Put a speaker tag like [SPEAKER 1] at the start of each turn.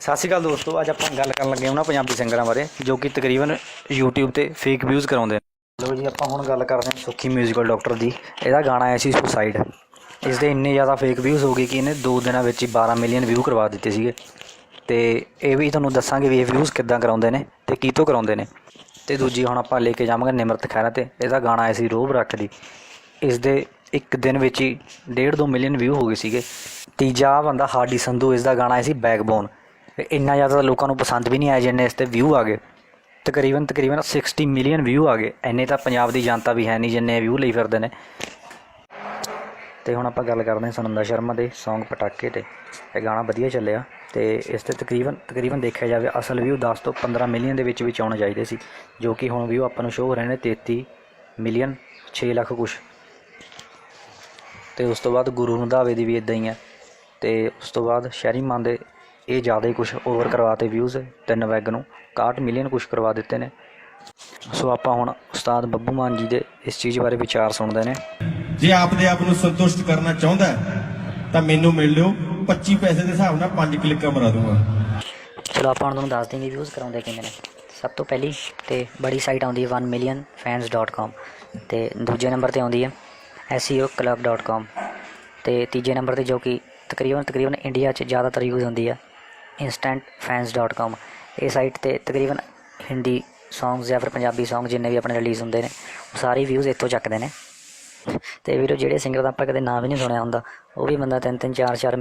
[SPEAKER 1] ਸਤਿ ਸ਼੍ਰੀ ਅਕਾਲ ਦੋਸਤੋ, ਅੱਜ ਆਪਾਂ ਗੱਲ ਕਰਨ ਲੱਗੇ ਹਾਂ ਉਹਨਾਂ ਪੰਜਾਬੀ ਸਿੰਗਰਾਂ ਬਾਰੇ, ਜੋ ਕਿ ਤਕਰੀਬਨ YouTube ਤੇ ਫੇਕ ਵਿਊਜ਼ ਕਰਾਉਂਦੇ ਨੇ। ਲੋ ਜੀ, ਆਪਾਂ ਹੁਣ ਗੱਲ ਕਰਦੇ ਹਾਂ ਸੁੱਖੀ ਮਿਊਜ਼ੀਕਲ ਡਾਕਟਰ ਦੀ। ਇਹਦਾ ਗਾਣਾ ਆਇਆ ਸੀ ਸੁਸਾਈਡ ਇਸ ਦੇ ਇੰਨੇ ਜ਼ਿਆਦਾ ਫੇਕ ਵਿਊਜ਼ ਹੋ ਗਏ ਕਿ ਇਹਨੇ 2 ਦਿਨਾਂ ਵਿੱਚ ਹੀ 12 ਮਿਲੀਅਨ ਵਿਊ ਕਰਵਾ ਦਿੱਤੇ ਸੀਗੇ। ਤੇ ਇਹ ਵੀ ਤੁਹਾਨੂੰ ਦੱਸਾਂਗੇ ਵੀ ਇਹ ਵਿਊਜ਼ ਕਿੱਦਾਂ ਕਰਾਉਂਦੇ ਨੇ ਤੇ ਕੀ ਤੋਂ ਕਰਾਉਂਦੇ ਨੇ। ਤੇ ਦੂਜੀ ਹੁਣ ਆਪਾਂ ਲੈ ਕੇ ਜਾਵਾਂਗੇ ਨਿਮਰਤ ਖਹਿਰਾ ਤੇ। ਇਹਦਾ ਗਾਣਾ ਆਇਆ ਸੀ ਰੋਬ ਰੱਖ ਦੀ। ਇਸ ਦੇ ਇੱਕ ਦਿਨ ਵਿੱਚ ਹੀ 1.5 ਮਿਲੀਅਨ ਵਿਊ ਹੋ ਗਏ ਸੀਗੇ। ਤੀਜਾ ਬੰਦਾ ਹਾਰਡੀ ਸੰਧੂ, ਇਸ ਦਾ ਗਾਣਾ ਆਇਆ ਸੀ ਬੈਕਬੋਨ ਇੰਨਾ ਜ਼ਿਆਦਾ ਲੋਕਾਂ ਨੂੰ ਪਸੰਦ ਵੀ ਨਹੀਂ ਆਇਆ ਜਿੰਨੇ ਇਸ ਤੇ ਵਿਊ ਆ ਗਏ। ਤਕਰੀਬਨ ਤਕਰੀਬਨ 60 ਮਿਲੀਅਨ ਵਿਊ ਆ ਗਏ। ਇੰਨੇ ਤਾਂ ਪੰਜਾਬ ਦੀ ਜਨਤਾ ਵੀ ਹੈ ਨਹੀਂ ਜਿੰਨੇ ਵਿਊ ਲਈ ਫਿਰਦੇ ਨੇ। ਤੇ ਹੁਣ ਆਪਾਂ ਗੱਲ ਕਰਦੇ ਹਾਂ ਸੁਨੰਦਾ ਸ਼ਰਮਾ ਦੇ Song ਪਟਾਕੇ ਤੇ। ਇਹ ਗਾਣਾ ਵਧੀਆ ਚੱਲਿਆ ਤੇ ਇਸ ਤੇ ਤਕਰੀਬਨ ਤਕਰੀਬਨ ਦੇਖਿਆ ਜਾਵੇ ਅਸਲ ਵਿਊ 10 ਤੋਂ 15 ਮਿਲੀਅਨ ਦੇ ਵਿੱਚ ਵਿੱਚ ਆਉਣੇ ਚਾਹੀਦੇ ਸੀ, ਜੋ ਕਿ ਹੁਣ ਵਿਊ ਆਪਾਂ ਨੂੰ ਸ਼ੋਅ ਹੋ ਰਹੇ ਨੇ 33 ਮਿਲੀਅਨ 6 ਲੱਖ ਕੁਛ। ਤੇ ਉਸ ਤੋਂ ਬਾਅਦ ਗੁਰੂ ਰੰਧਾਵੇ ਦੀ ਵੀ ਇਦਾਂ ਹੀ ਹੈ। ਤੇ ਉਸ ਤੋਂ ਬਾਅਦ ਸ਼ਹਿਰੀ ਮਾਨ ਦੇ ਇਹ ਜ਼ਿਆਦਾ ਹੀ ਕੁਛ ਓਵਰ ਕਰਵਾਤੇ ਵਿਊਜ਼ ਤਿੰਨ ਵੈਗ ਨੂੰ। 61 ਮਿਲੀਅਨ ਕੁਛ ਕਰਵਾ ਦਿੱਤੇ ਨੇ। ਸੋ ਆਪਾਂ ਹੁਣ ਉਸਤਾਦ ਬੱਬੂ ਮਾਨ ਜੀ ਦੇ ਇਸ ਚੀਜ਼ ਬਾਰੇ ਵਿਚਾਰ ਸੁਣਦੇ ਨੇ।
[SPEAKER 2] ਜੇ ਆਪਦੇ ਆਪ ਨੂੰ ਸੰਤੁਸ਼ਟ ਕਰਨਾ ਚਾਹੁੰਦਾ ਤਾਂ ਮੈਨੂੰ ਮਿਲ ਲਿਓ। 25 ਪੈਸੇ ਦੇ ਹਿਸਾਬ ਨਾਲ 5 ਕਲਿੱਕਾਂ ਮਰਾ ਦੂੰਗਾ।
[SPEAKER 3] ਚਲੋ ਆਪਾਂ ਹੁਣ ਤੁਹਾਨੂੰ ਦੱਸ ਦਿੰਗੇ ਵਿਊਜ਼ ਕਰਾਉਂਦੇ ਕਿਵੇਂ ਨੇ। ਸਭ ਤੋਂ ਪਹਿਲੀ ਤੇ ਬੜੀ ਸਾਈਟ ਆਉਂਦੀ ਹੈ 1millionfans.com ਤੇ ਦੂਜੇ ਨੰਬਰ ਤੇ ਆਉਂਦੀ ਹੈ seoclub.com ਤੇ ਤੀਜੇ ਨੰਬਰ ਤੇ ਜੋ ਕਿ ਤਕਰੀਬਨ ਤਕਰੀਬਨ ਇੰਡੀਆ 'ਚ ਜ਼ਿਆਦਾਤਰ ਯੂਜ਼ ਹੁੰਦੀ ਹੈ। instantfans.com ਇਹ ਸਾਈਟ ਤੇ ਤਕਰੀਬਨ ਹਿੰਦੀ ਸੌਂਗਸ ਜਾਂ ਫਿਰ ਪੰਜਾਬੀ ਸੌਂਗ ਜਿੰਨੇ ਵੀ ਆਪਣੇ ਰਿਲੀਜ਼ ਹੁੰਦੇ ਨੇ, ਉਹ ਸਾਰੇ ਵਿਊਜ਼ ਇੱਥੋਂ ਚੱਕਦੇ ਨੇ। ਤੇ ਵੀਰੋ, ਜਿਹੜੇ ਸਿੰਗਰ ਦਾ ਆਪਾਂ ਕਦੇ ਨਾਮ ਵੀ ਨਹੀਂ ਸੁਣਿਆ ਹੁੰਦਾ, ਉਹ ਵੀ ਬੰਦਾ ਤਿੰਨ ਤਿੰਨ ਚਾਰ ਚਾਰ